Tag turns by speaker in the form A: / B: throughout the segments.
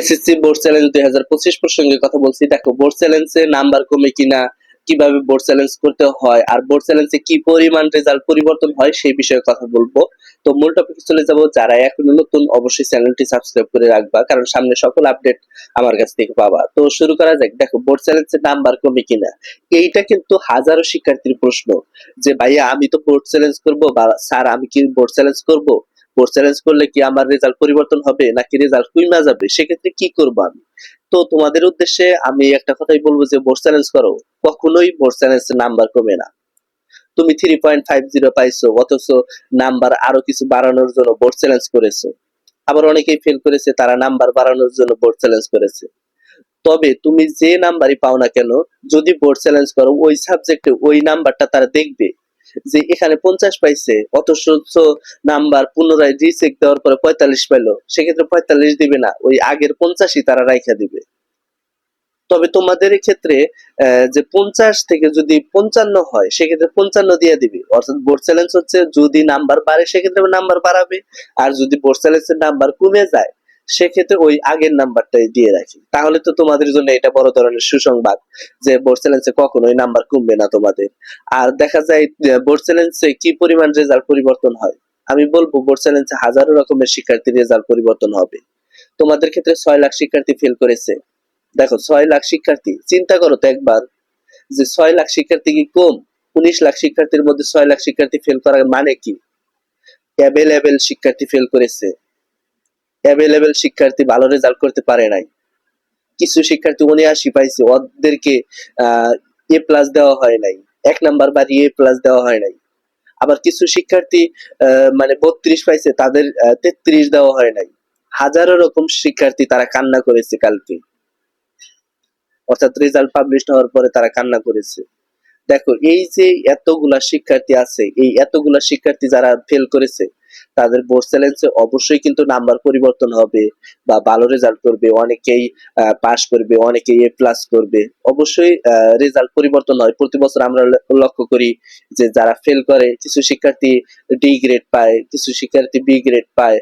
A: SSC board challenge দুই হাজার পঁচিশ প্রসঙ্গে কথা বলছি। দেখো বোর্ড চ্যালেঞ্জে নাম্বার কমে কিনা, কীভাবে বোর্ড চ্যালেঞ্জ করতে হয়, আর বোর্ড চ্যালেঞ্জে কি পরিমাণ রেজাল্ট পরিবর্তন হয় সেই বিষয়ে কথা বলব। তো মূল টপিকে চলে যাব। যারা এখন নতুন, অবশ্যই চ্যানেলটি সাবস্ক্রাইব করে রাখবা, কারণ সামনে সকল আপডেট আমার কাছ থেকে পাবা। তো শুরু করা যাক। দেখো বোর্ড চ্যালেঞ্জে নাম্বার কমে কিনা। এইটা কিন্তু হাজারো শিক্ষার্থীর প্রশ্ন যে, ভাইয়া, আমি তো বোর্ড চ্যালেঞ্জ করব বা স্যার, আমি কি বোর্ড চ্যালেঞ্জ করব? বোর্ড চ্যালেঞ্জ করলে কি আমার রেজাল্ট পরিবর্তন হবে নাকি রেজাল্ট কুইমা যাবে? সেক্ষেত্রে কি করব আমি? তো তোমাদের উদ্দেশ্যে আমি একটা কথাই বলব যে বোর্ড চ্যালেঞ্জ করো। কখনোই বোর্ড চ্যালেঞ্জ নাম্বার কমে না। তুমি থ্রি পয়েন্ট ফাইভ জিরো পাইছো, অথচ নাম্বার আরও কিছু বাড়ানোর জন্য বোর্ড চ্যালেঞ্জ করেছ। আবার অনেকেই ফেল করেছে, তারা নাম্বার বাড়ানোর জন্য বোর্ড চ্যালেঞ্জ করেছে। তবে তুমি যে নাম্বারই পাও না কেন, যদি বোর্ড চ্যালেঞ্জ করো, ওই সাবজেক্টে ওই নাম্বারটা তারা দেখবে। যে এখানে পঞ্চাশ পাইছে, অথচ নাম্বার পুনরায় রিচেক দেওয়ার পরে পঁয়তাল্লিশ পাইলো, সেক্ষেত্রে পঁয়তাল্লিশ দিবে না, ওই আগের পঞ্চাশই তারা রাইখা দিবে। তবে তোমাদের ক্ষেত্রে যে পঞ্চাশ থেকে যদি পঞ্চান্ন হয়, সেক্ষেত্রে পঞ্চান্ন দিয়ে দিবে। অর্থাৎ বোর্ড চ্যালেঞ্জ হচ্ছে, যদি নাম্বার বাড়ে, সেক্ষেত্রে নাম্বার বাড়াবে। আর যদি বোর্ড চ্যালেঞ্জের নাম্বার কমে যায় সেক্ষেত্রে ওই আগের নাম্বারটাই দিয়ে রাখি। তাহলে তো তোমাদের জন্য এটা বড় ধরনের সুসংবাদ যে বোর্ড চ্যালেঞ্জে কখনোই নাম্বার কমবে না তোমাদের। আর দেখা যায় বোর্ড চ্যালেঞ্জে কি পরিমাণ রেজাল্ট পরিবর্তন হয়? আমি বলব বোর্ড চ্যালেঞ্জে হাজারো রকমের শিক্ষার্থীর রেজাল্ট পরিবর্তন হবে। তোমাদের ক্ষেত্রে ছয় লাখ শিক্ষার্থী ফেল করেছে। দেখো, ছয় লাখ শিক্ষার্থী, চিন্তা করো তো একবার যে ছয় লাখ শিক্ষার্থী কি কম? উনিশ লাখ শিক্ষার্থীর মধ্যে ছয় লাখ শিক্ষার্থী ফেল করার মানে কি? অ্যাভেলেবেল শিক্ষার্থী ফেল করেছে। অ্যাভেলেবেল শিক্ষার্থী ভালো রেজাল্ট করতে পারে নাই। কিছু শিক্ষার্থী উনআশি পাইছে, ওদেরকে এ প্লাস দেওয়া হয় নাই। এক নাম্বার বাড়িয়ে এ প্লাস দেওয়া হয় নাই। আবার কিছু শিক্ষার্থী মানে বত্রিশ পাইছে, তাদের তেত্রিশ দেওয়া হয় নাই। হাজারো রকম শিক্ষার্থী তারা কান্না করেছে কালকে। অর্থাৎ রেজাল্ট পাবলিশ হওয়ার পরে তারা কান্না করেছে। দেখো, এই যে এতগুলা শিক্ষার্থী আছে, এই এতগুলা শিক্ষার্থী যারা ফেল করেছে তাদের বোর্ড চ্যালেঞ্জে অবশ্যই কিন্তু নাম্বার পরিবর্তন হবে বা ভালো রেজাল্ট করবে। অনেকেই পাস করবে, অনেকেই এ প্লাস করবে। অবশ্যই রেজাল্ট পরিবর্তন হয়। প্রতি বছর আমরা লক্ষ্য করি যে যারা ফেল করে, কিছু শিক্ষার্থী ডি গ্রেড পায়, কিছু শিক্ষার্থী বি গ্রেড পায়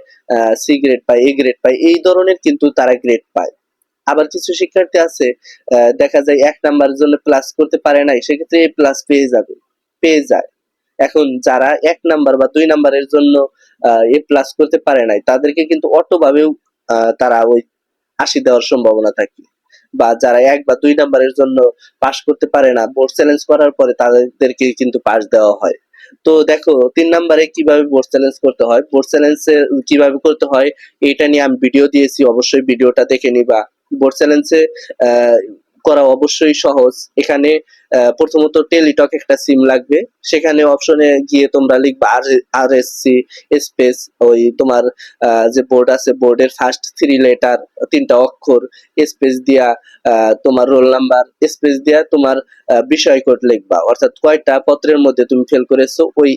A: সি গ্রেড পায় এ গ্রেড পায়, এই ধরনের কিন্তু তারা গ্রেড পায়। আবার কিছু শিক্ষার্থী আছে দেখা যায় এক নাম্বারের জন্য প্লাস করতে পারে নাই, সেক্ষেত্রে এ প্লাস পেয়ে যাবে, পেয়ে যায়। এখন যারা এক নাম্বার বা দুই নাম্বারের জন্য এ প্লাস করতে পারে নাই, তাদেরকে কিন্তু অটোভাবেও তারা ওই আশি দেওয়ার সম্ভাবনা থাকে। বা যারা এক বা দুই নাম্বারের জন্য পাস করতে পারে না বোর্ড চ্যালেঞ্জ করার পরে তাদেরকে কিন্তু পাস দেওয়া হয়। তো দেখো, তিন নাম্বারে কীভাবে বোর্ড চ্যালেঞ্জ করতে হয়? বোর্ড চ্যালেঞ্জ কীভাবে করতে হয়? এটা নিয়ে আমি ভিডিও দিয়েছি, অবশ্যই ভিডিওটা দেখে নিবা। বোর্ড চ্যালেঞ্জে করা অবশ্যই সহজ। এখানে প্রথমত টেলিটক একটা সিম লাগবে। সেখানে অপশনে গিয়ে তোমরা লিখবা আর আর স্পেস ওই তোমার যে বোর্ড আছে বোর্ডের ফার্স্ট থ্রি লেটার তিনটা অক্ষর স্পেস দিয়া তোমার রোল নাম্বার স্পেস দিয়া তোমার বিষয় কোড লিখবা। অর্থাৎ কয়টা পত্রের মধ্যে তুমি ফেল করেছ, ওই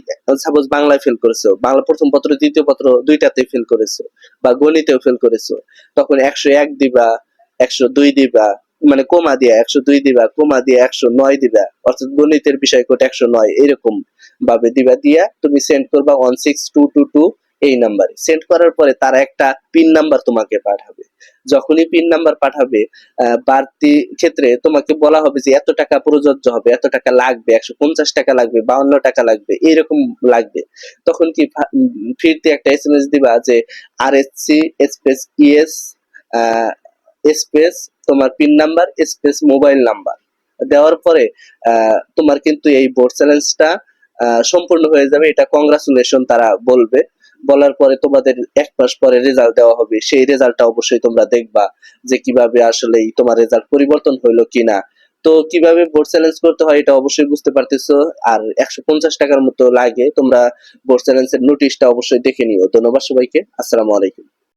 A: সাপোজ বাংলায় ফেল করেছ, বাংলা প্রথম পত্র, দ্বিতীয় পত্র দুইটাতে ফেল করেছ, বা গণিতেও ফেল করেছ, তখন একশো এক দিবা, একশো দুই দিবা মানে কোমা দিয়া একশো দুই দিবা, কোমা দিয়া একশো নয় দিবা। অর্থাৎ গণিতের বিষয় কোড একশো নয়, এরকম ভাবে দিবা দিয়া তুমি সেন্ড করবা one six two two two এই নাম্বারে সেন্ড করার পরে তারা একটা পিন নাম্বার তোমাকে পাঠাবে। যখনই পিন নাম্বার পাঠাবে বাড়তি ক্ষেত্রে তোমাকে বলা হবে যে এত টাকা প্রযোজ্য হবে, এত টাকা লাগবে, একশো পঞ্চাশ টাকা লাগবে, বাউন্ন টাকা লাগবে, এরকম লাগবে। তখন কি ফিরতে একটা এস এম এস দিবা যে R S C space E S space তোমার pin number space mobile number দেওয়ার পরে তোমার কিন্তু এই বোর্ড চ্যালেঞ্জটা সম্পূর্ণ হয়ে যাবে। এটা কংগ্রাচুলেশন তারা বলবে। বলার পরে তোমাদের এক মাস পরে রেজাল্ট দেওয়া হবে। সেই রেজাল্টটা অবশ্যই তোমরা দেখবা যে কীভাবে আসলে তোমার রেজাল্ট পরিবর্তন হইল কিনা। তো কীভাবে বোর্ড চ্যালেঞ্জ করতে হয় এটা অবশ্যই বুঝতে পারতেছো। আর একশো পঞ্চাশ টাকার মতো লাগে তোমরা বোর্ড চ্যালেঞ্জের নোটিশটা অবশ্যই দেখে নিও। ধন্যবাদ সবাইকে। আসসালামু আলাইকুম।